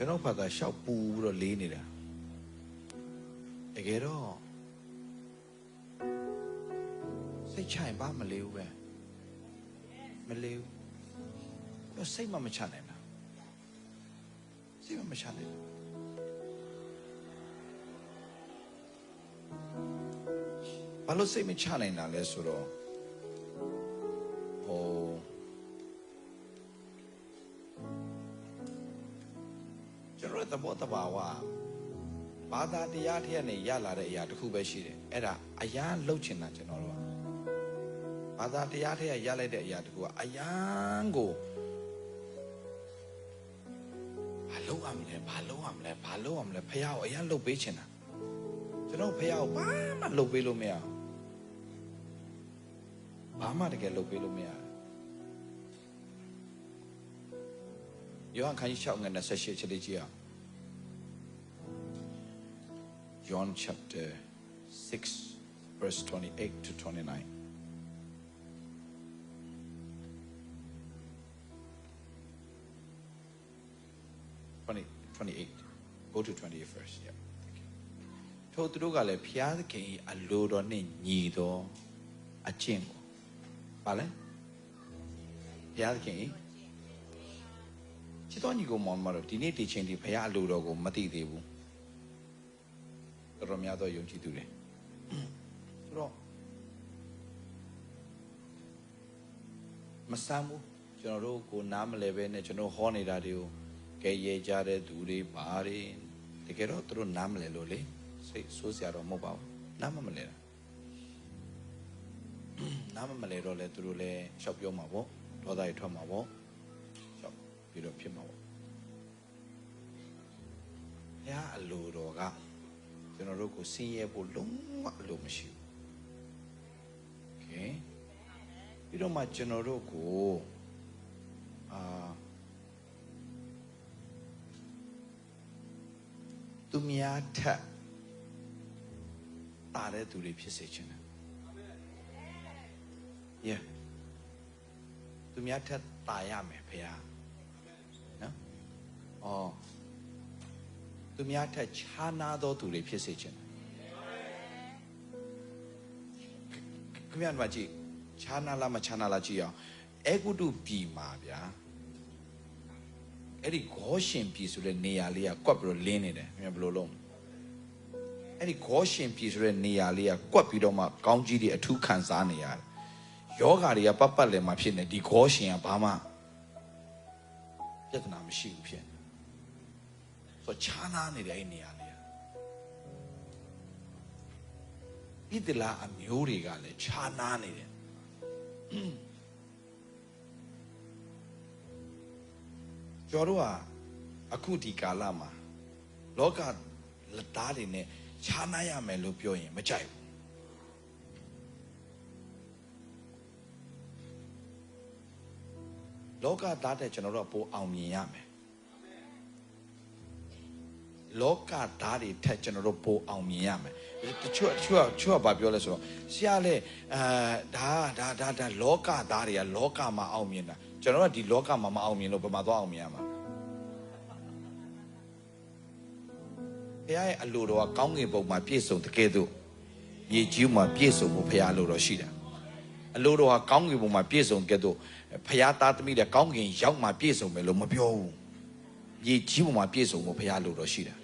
ကျွန်တော်ဖတ်တာရှောက်ပူပြီးတော့လေးနေတာတကယ်တော့စိတ်ချရင်ဘာမလေးဘူးပဲမလေးဘူးတော့စိတ်မမချနိုင်တာစိတ်မမချနိုင်ဘူးဘာလို့စိတ်မချနိုင်တာလဲဆိုတော့ ဘာသာတရားထက်နဲ့ရလာတဲ့အရာတစ်ခုပဲရှိတယ်အဲ့ဒါအရန်လှုပ်ချင်တာကျွန်တော်တို့ကဘာသာတရားထက်ရလိုက်တဲ့အရာတစ်ခုကအရန်ကိုဘာလုပ်ရမလဲဘာလုပ်ရမလဲဘာလုပ်ရမလဲဖះကိုအရန်လှုပ်ပေးချင်တာကျွန်တော်ဖះကိုဘာမှလှုပ်ပေးလို့မရဘူးဘာမှတကယ်လှုပ်ပေးလို့မရဘူးယောဟန်ခန်းကြီး6ငါ28ချက်လေးကြည့်အောင် John chapter 6 verse 28 to 29 20, 28 go to 28 first yeah thank you ထိုသူတို့ကလည်းဖျားသခင်၏အလိုတော်နှင့်ညီသောအကျင့်ကိုပါလဲဖျားသခင်၏ချစ်တော်ညီကိုမောင်မတော်ဒီနေ့ဒီချိန်ဒီဖျားအလိုတော်ကိုမသိသေးဘူး တော်တော်များသောယုံကြည်သူတွေဆိုတော့မဆမ်းဘူးကျွန်တော်တို့ကိုနားမလဲပဲနဲ့ကျွန်တော်ဟောနေတာတွေကိုကဲရဲကြတဲ့သူတွေပါတွေတကယ်တော့သူတို့နားမလဲလို့လေစိတ်ဆိုးစရာတော့မဟုတ်ပါဘူးနားမမလဲတာနားမမလဲတော့လေသူတို့လည်းရှောက်ပြောမှာပေါ့ဒေါသတွေထွက်မှာပေါ့ရှောက်ပြီးတော့ဖြစ်မှာပေါ့ဘုရားအလိုတော်က ကျွန်တော်တို့ကိုဆင်းရဲဖို့လုံးဝလို့မရှိဘူး။ Okay ပြီးတော့မှကျွန်တော်တို့ကိုအာသူများထက်တာတဲ့သူတွေဖြစ်စေချင်တယ်။ Yeah သူများထက်တာရမယ်ဖေ။နော်။အော် သူများထက်ခြားနာသောသူတွေဖြစ်စေချင်တယ်ခင်ဗျားတို့ကြည့်ခြားနာလားမခြားနာလားကြည့်အောင်အေဂုတုပြည်မှာဗျာအဲ့ဒီဂေါရှင်ပြည်ဆိုတဲ့နေရာလေးကကွက်ပြီးတော့လင်းနေတယ်ခင်ဗျာဘယ်လိုလုပ်မလဲအဲ့ဒီဂေါရှင်ပြည်ဆိုတဲ့နေရာလေးကကွက်ပြီးတော့မှကောင်းကြီးတွေအထူးခံစားနေရတယ်ယောဂါတွေကပတ်ပတ်လည်မှာဖြစ်နေဒီဂေါရှင်ကဘာမှပြဿနာမရှိဘူးဖြစ်နေဆို တော့ခြားနာနေတယ်အဲ့ဒီနေရာလေးကဣသလာအမျိုးတွေကလည်းခြားနာနေတယ်ကျော်တို့ကအခုဒီကာလမှာလောကလက်သားတွေနဲ့ခြားနာရမယ်လို့ပြောရင်မကြိုက်ဘူးလောကသားတဲ့ကျွန်တော်တို့ကပိုအောင်မြင်ရမယ် လောကသားတွေထက်ကျွန်တော်တို့ပိုအောင်မြင်ရမယ်တချို့တချို့ကတချို့ကဘာပြောလဲဆိုတော့ဆရာလေအာဒါဒါဒါဒါလောကသားတွေကလောကမှာအောင်မြင်တာကျွန်တော်ကဒီလောကမှာမအောင်မြင်လို့ဘယ်မှာသွားအောင်မြင်ရမှာဘုရားရဲ့အလိုတော်ကကောင်းကင်ဘုံမှာပြည့်စုံတကယ်သို့မြေကြီးမှာပြည့်စုံဖို့ဘုရားအလိုတော်ရှိတာအလိုတော်ကကောင်းကင်ဘုံမှာပြည့်စုံကဲ့သို့ဘုရားသားသမီးတဲ့ကောင်းကင်ရောက်မှပြည့်စုံမယ်လို့မပြောဘူးမြေကြီးဘုံမှာပြည့်စုံဖို့ဘုရားအလိုတော်ရှိတာ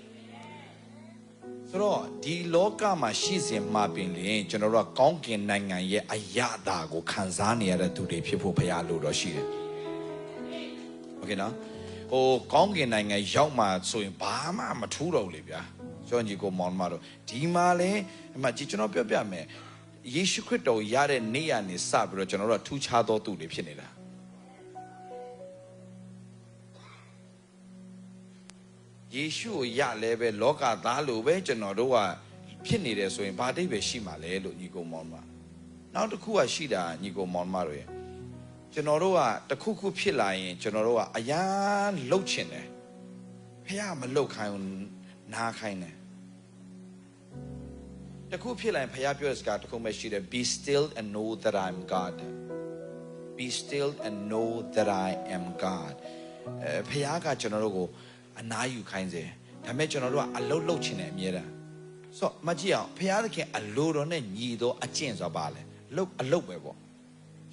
ဆိုတော့ဒီလောကမှာရှိစဉ်မှာပင်လင်ကျွန်တော်တို့ကကောင်းကင်နိုင်ငံရဲ့အရာတာကိုခံစားနေရတဲ့သူတွေဖြစ်ဖို့ဘုရားလိုတော့ရှိတယ်။ Okay နော်။ဟိုကောင်းကင်နိုင်ငံရောက်မှဆိုရင်ဘာမှမထူးတော့ဘူးလေဗျာ။ကျောင်းကြီးကိုမောင်မတို့ဒီမှာလဲအမကြီးကျွန်တော်ပြောပြမယ်။ယေရှုခရစ်တော်ရတဲ့နေ့ရနေစပြီးတော့ကျွန်တော်တို့ကထူးခြားသောသူတွေဖြစ်နေတာ။ ယေရှုကိုရလဲပဲလောကသားလိုပဲကျွန်တော်တို့ကဖြစ်နေတယ်ဆိုရင်ဘာအတိတ်ပဲရှိမှာလဲလို့ညီကိုမောင်မနောက်တစ်ခုကရှိတာညီကိုမောင်မတို့ရဲ့ကျွန်တော်တို့ကတခုခုဖြစ်လာရင် ကျွန်တော်တို့ကအရန်လှုပ်ချင်တယ်ဖះမလှုပ်ခိုင်းဘူးနားခိုင်းတယ်တခုဖြစ်လာရင်ဖះပြောတဲ့စကားတခုမှရှိတယ် be still and know that i'm god be still and know that i am god အဲဖះကကျွန်တော်တို့ကို အနားယူခိုင်းစေဒါပေမဲ့ကျွန်တော်တို့ကအလုတ်လုတ်ချင်တယ်အမြဲတမ်းဆိုတော့မကြည့်အောင်ဘုရားသခင်အလိုတော်နဲ့ညီသောအကျင့်ဆိုတာပါလေလုတ်အလုတ်ပဲပေါ့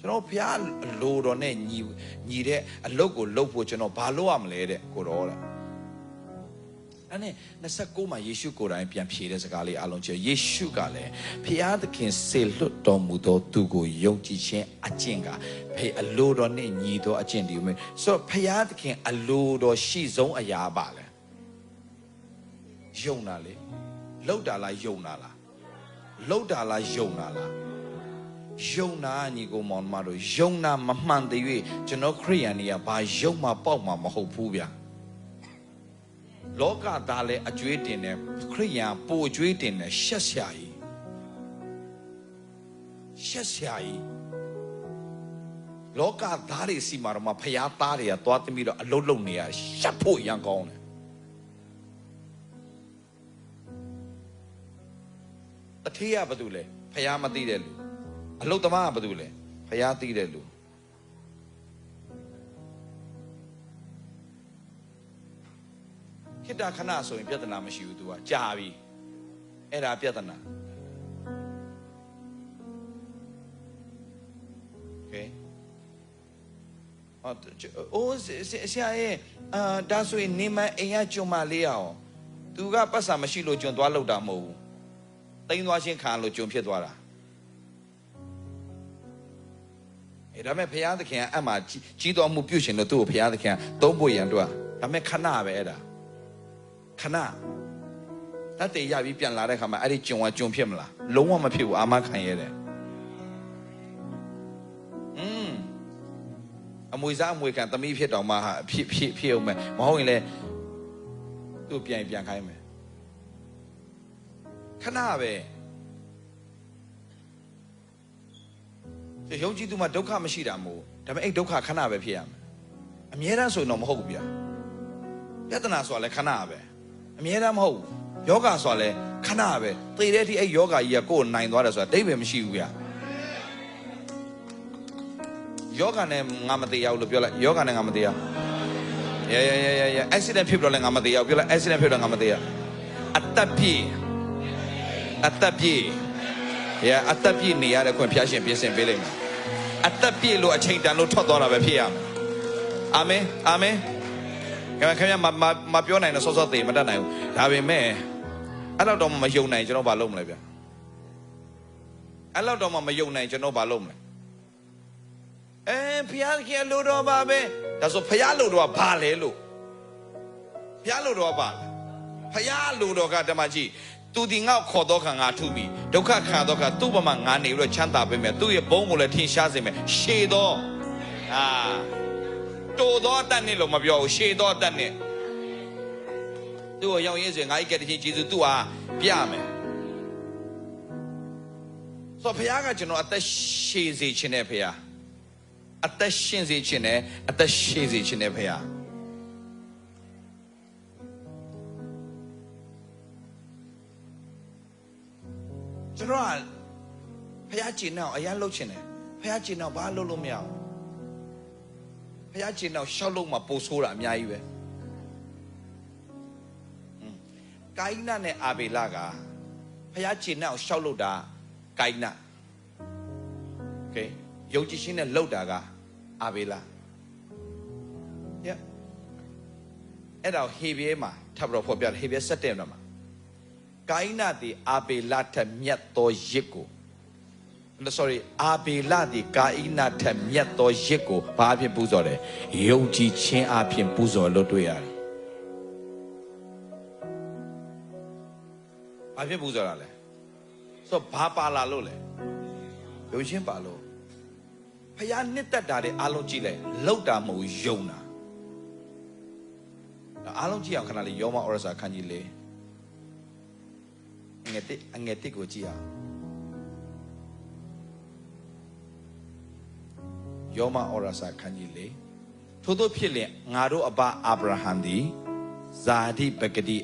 ကျွန်တော်ဘုရားအလိုတော်နဲ့ညီညီတဲ့အလုတ်ကိုလုတ်ဖို့ကျွန်တော်ဘာလုပ်ရမလဲတဲ့ကိုတော်တဲ့ အဲ့နဲ့29မှာယေရှုကိုယ်တိုင်ပြန်ဖြေတဲ့စကားလေးအလုံးချေယေရှုကလည်းဖျားသခင်စေလွတ်တော်မူသောသူကိုယုံကြည်ခြင်းအကျင့်ကဖေအလိုတော်နဲ့ညီသောအကျင့်ဒီမျိုးဆိုတော့ဖျားသခင်အလိုတော်ရှိဆုံးအရာပါလေယုံတာလေလောက်တာလားယုံတာလားလောက်တာလားယုံတာလားယုံတာညီကိုမောင်မတို့ယုံတာမမှန်သေး၍ကျွန်တော်ခရိယန်တွေကဘာယုံမှပေါက်မှမဟုတ်ဘူးဗျာ လောကသားလည်းအကျွေးတင်တယ်ခရိယန်ပိုအကျွေးတင်တယ်ရှက်ရှာကြီးရှက်ရှာကြီးလောကသားတွေစီမှာတော့မဖျားသားတွေကသွားသမီးတော့အလုံးလုံးနေရရှက်ဖို့ရန်ကောင်းတယ်အထေးကဘာတူလဲဖျားမသိတဲ့လူအလုတ်သမားကဘာတူလဲဖျားသိတဲ့လူ ခိတ္တခဏဆိုရင်ပြဿနာမရှိဘူး तू ကကြာပြီအဲ့ဒါပြဿနာ Okay အော်အိုးဆရာရဲ့အာဒါဆိုရင်နေမအိမ်ကကြုံမလေးအောင်သူကပတ်စာမရှိလို့ကြုံသွားလောက်တာမဟုတ်ဘူးတိန်းသွားချင်းခံလို့ကြုံဖြစ်သွားတာအဲ့ဒါမဲ့ဘုရားသခင်ကအမှကြီးတော်မှုပြုရှင်လို့သူ့ကိုဘုရားသခင်ကသုံးဖို့ရန်တော့ဒါမဲ့ခဏပဲအဲ့ဒါ ခဏတတ်တယ်ရပြီးပြန်လာတဲ့ခါမှာအဲ့ဒီကြုံကကြုံဖြစ်မလားလုံးဝမဖြစ်ဘူးအာမခံရတယ်อืมအမွေစားအမွေခံသမီးဖြစ်တော်မှာဟာဖြစ်ဖြစ်ဖြစ်အောင်မယ်မဟုတ်ရင်လည်းသူ့ပြန်ပြန်ခိုင်းမယ်ခဏပဲရုပ်ကြည့်သူမှာဒုက္ခမရှိတာမို့ဒါပေမဲ့အဲ့ဒုက္ခခဏပဲဖြစ်ရမယ်အမြဲတမ်းဆိုရင်တော့မဟုတ်ဘူးဗျာပြဿနာဆိုတာလည်းခဏပဲ အမြဲတမ်းမဟုတ်ဘူးယောဂဆိုတာလည်းခဏပဲသေတဲ့အထိအဲ့ယောဂကြီးကကိုယ်နိုင်သွားတယ်ဆိုတာအတိတ်ပဲမရှိဘူးဗျာယောဂနဲ့ငါမသေးရဘူးလို့ပြောလိုက်ယောဂနဲ့ငါမသေးရရဲရဲရဲရဲရဲ accident ဖြစ်တော့လည်းငါမသေးရဘူးပြောလိုက် accident ဖြစ်တော့ငါမသေးရအသက်ပြည့်အသက်ပြည့်ရဲအသက်ပြည့်နေရတဲ့ခွင့်ဖျားရှင်ပြင်ဆင်ပေးလိမ့်မယ်အသက်ပြည့်လို့အချိန်တန်လို့ထွက်သွားတာပဲဖြစ်ရမယ်အာမင်အာမင် ခင်ဗျာခင်ဗျာမမမပြောနိုင်တော့စောစောသေးမတတ်နိုင်ဘူးဒါပေမဲ့အဲ့လောက်တော့မှမယုံနိုင်ကျွန်တော်ဘာလုပ်မလဲဗျအဲ့လောက်တော့မှမယုံနိုင်ကျွန်တော်ဘာလုပ်မလဲအဲဖျားခင်လို့တော့ပါပဲဒါဆိုဖျားလို့တော့ဘာလဲလို့ဖျားလို့တော့ပါလဲဖျားလို့တော့ကဓမ္မကြီးသူဒီငေါ့ခေါ်တော့ခံငါထုပြီဒုက္ခခံတော့ကသူ့ဘမှာငါနေပြီးတော့ချမ်းသာပေးမယ်သူ့ရဲ့ဘုံကိုလည်းထင်ရှားစေမယ်ရှေတော့အာ တိုးတော့တတ်နေလို့မပြောဘူးရှေတော့တတ်နေသူ့ကိုရောက်ရင်းစင်ငါ့ကတည်းကကျေးဇူးသူ့ဟာပြမယ်ဆိုတော့ဖျားကကျွန်တော်အသက်ရှည်စေခြင်းနဲ့ဖျားအသက်ရှင်စေခြင်းနဲ့အသက်ရှည်စေခြင်းနဲ့ဖေဟာကျွန်တော်ကဖះကျင်တော့အရန်လှုပ်ချင်တယ်ဖះကျင်တော့ဘာလှုပ်လို့မရဘူး ဘုရားရှင်တော်ရှောက်လုံးမှာပို့ဆိုးတာအများကြီးပဲ။ကိုင်းနနဲ့အာဘေလကဘုရားရှင်တော်ရှောက်လို့တာကိုင်းန။ Okay ယုံကြည်ခြင်းနဲ့လှုပ်တာကအာဘေလ။ Yeah အဲ့တော့ဟေဘရဲမှာထပ်ပြီးတော့ဖော်ပြတယ်ဟေဘရဲ7မှာကိုင်းနသည်အာဘေလထက်မြတ်သောရစ်ကို sorry အာဘေလာတီကိုင်းနာထက်မြတ်သောရစ်ကိုဘာအဖြစ်ပူဇော်တယ်ယုံကြည်ခြင်းအဖြစ်ပူဇော်လို့တွေ့ရတယ်ဘာဖြစ်ပူဇော်တာလဲဆိုတော့ဘာပါလာလို့လဲယုံခြင်းပါလို့ဖះနှစ်သက်တာတဲ့အားလုံးကြည့်လိုက်လောက်တာမဟုတ်ယုံတာဒါအားလုံးကြည့်အောင်ခဏလေးယောမဩရစာခန်းကြီးလေးအငယ်တစ်အငယ်တစ်ကိုကြည့်အောင် ယောမဩရစာခန်းကြီးလေးထို့သောဖြစ်လျင်ငါတို့အဘအာဗြဟံသည်ဇာတိပဂတိ